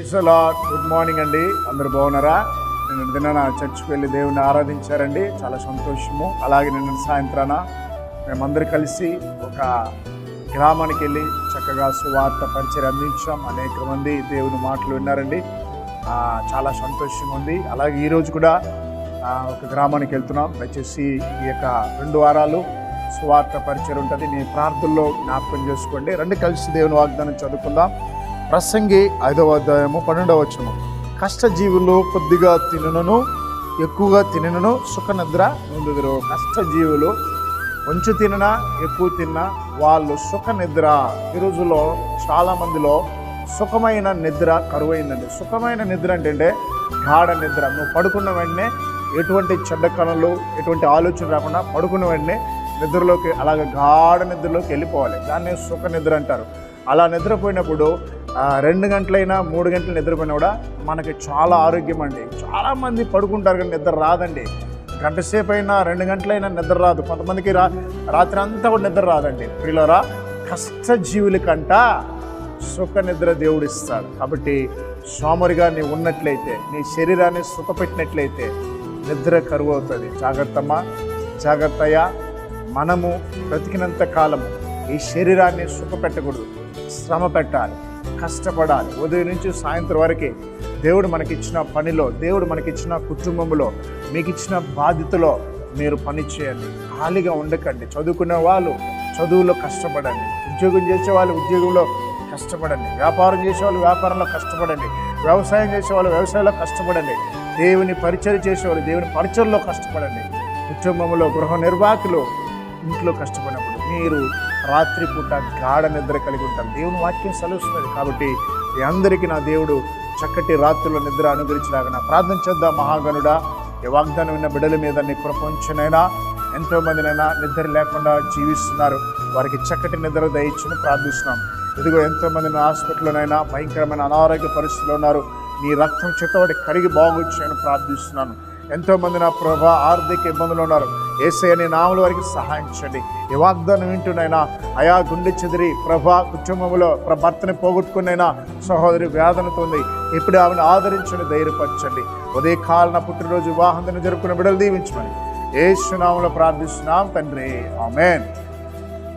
Good morning అండి. అందరు బాగున్నారా? నేను నిన్న చర్చికి వెళ్ళి దేవుని ఆరాధించారండి. చాలా సంతోషము. అలాగే నిన్న సాయంత్రాన మేమందరూ కలిసి ఒక గ్రామానికి వెళ్ళి చక్కగా సువార్త పరిచయం అందించాం. అనేక మంది దేవుని మాటలు విన్నారండి. చాలా సంతోషంగా ఉంది. అలాగే ఈరోజు కూడా ఒక గ్రామానికి వెళ్తున్నాం. దయచేసి ఈ యొక్క రెండు వారాలు సువార్త పరిచయం ఉంటుంది. నేను ప్రార్థనలో జ్ఞాపకం చేసుకోండి. రెండు కలిసి దేవుని వాగ్దానం చదువుకుందాం. ప్రసంగి ఐదవ అధ్యాయము పన్నెండవ వచనము. కష్టజీవులు కొద్దిగా తినను ఎక్కువగా తినను సుఖ నిద్ర నుందుదురు కష్టజీవులు కొంచెం తిననా ఎక్కువ తిన్నా వాళ్ళు సుఖ నిద్ర ఈ రోజుల్లో చాలామందిలో సుఖమైన నిద్ర కరువైందండి. సుఖమైన నిద్ర అంటే గాఢ నిద్ర. నువ్వు పడుకున్న వెంటనే ఎటువంటి చెడ్డ కళలు ఎటువంటి ఆలోచన రాకుండా పడుకున్న వెంటనే నిద్రలోకి అలాగే గాఢ నిద్రలోకి వెళ్ళిపోవాలి. దాన్ని సుఖ నిద్ర అంటారు. అలా నిద్రపోయినప్పుడు రెండు గంటలైనా మూడు గంటలు నిద్రపోయినా కూడా మనకి చాలా ఆరోగ్యం అండి చాలామంది పడుకుంటారు కానీ నిద్ర రాదండి. గంట సేపు అయినా రెండు గంటలైనా నిద్ర రాదు. కొంతమందికి రా రాత్రి అంతా కూడా నిద్ర రాదండి. ప్రియులరా కష్టజీవుల కంట సుఖ నిద్ర దేవుడు ఇస్తాడు కాబట్టి సోమరిగా నీ ఉన్నట్లయితే నీ శరీరాన్ని సుఖపెట్టినట్లయితే నిద్ర కరువు అవుతుంది జాగ్రత్తమ్మా జాగ్రత్తయ్యా మనము బ్రతికినంత కాలము ఈ శరీరాన్ని సుఖపెట్టకూడదు. శ్రమ పెట్టాలి. కష్టపడాలి. ఉదయం నుంచి సాయంత్రం వరకు దేవుడు మనకిచ్చిన పనిలో దేవుడు మనకిచ్చిన కుటుంబంలో మీకు ఇచ్చిన బాధ్యతలో మీరు పని చేయండి. ఖాళీగా ఉండకండి. చదువుకునే వాళ్ళు చదువులో కష్టపడండి. ఉద్యోగం చేసే వాళ్ళు ఉద్యోగంలో కష్టపడండి. వ్యాపారం చేసే వాళ్ళు వ్యాపారంలో కష్టపడండి. వ్యవసాయం చేసే వాళ్ళు వ్యవసాయంలో కష్టపడండి. దేవుని పరిచయం చేసేవాళ్ళు దేవుని పరిచయంలో కష్టపడండి. కుటుంబంలో గృహ నిర్వాహకులు ఇంట్లో కష్టపడినప్పుడు మీరు రాత్రిపూట గాఢ నిద్ర కలిగి ఉంటారు. దేవుని వాక్యం సెలవుస్తుంది. కాబట్టి మీ అందరికీ నా దేవుడు చక్కటి రాత్రుల నిద్ర అనుగ్రహించలాగా నా ప్రార్థన చేద్దాం. మహాగణుడా ఈ వాగ్దానం విన్న బిడ్డల మీద నీ ప్రపంచనైనా ఎంతోమందినైనా నిద్ర లేకుండా జీవిస్తున్నారు. వారికి చక్కటి నిద్ర దయచుని ప్రార్థిస్తున్నాం. ఇదిగో ఎంతోమంది నా హాస్పిటల్లోనైనా భయంకరమైన అనారోగ్య పరిస్థితులు ఉన్నారు. నీ రక్తం చేతవాడి కరిగి బాగొచ్చాయని ప్రార్థిస్తున్నాను. ఎంతోమంది నా ప్రభా ఆర్థిక ఇబ్బందులు ఉన్నారు. ఏసే అనే నామల వారికి సహాయం చేయండి. ఈ వాగ్దానం వింటున్నైనా అయా గుండె చెదిరి ప్రభా కుటుంబంలో ప్ర భర్తని పోగొట్టుకున్నైనా సహోదరి వేదనతో ఉంది. ఇప్పుడు ఆమెను ఆదరించండి ధైర్యపరచండి. ఉదయకాలన పుట్టినరోజు వివాహం జరుపుకున్న బిడ్డలు దీవించమని. ఏ సునామంలో ప్రార్థిస్తున్నాం తండ్రి. ఆమెన్.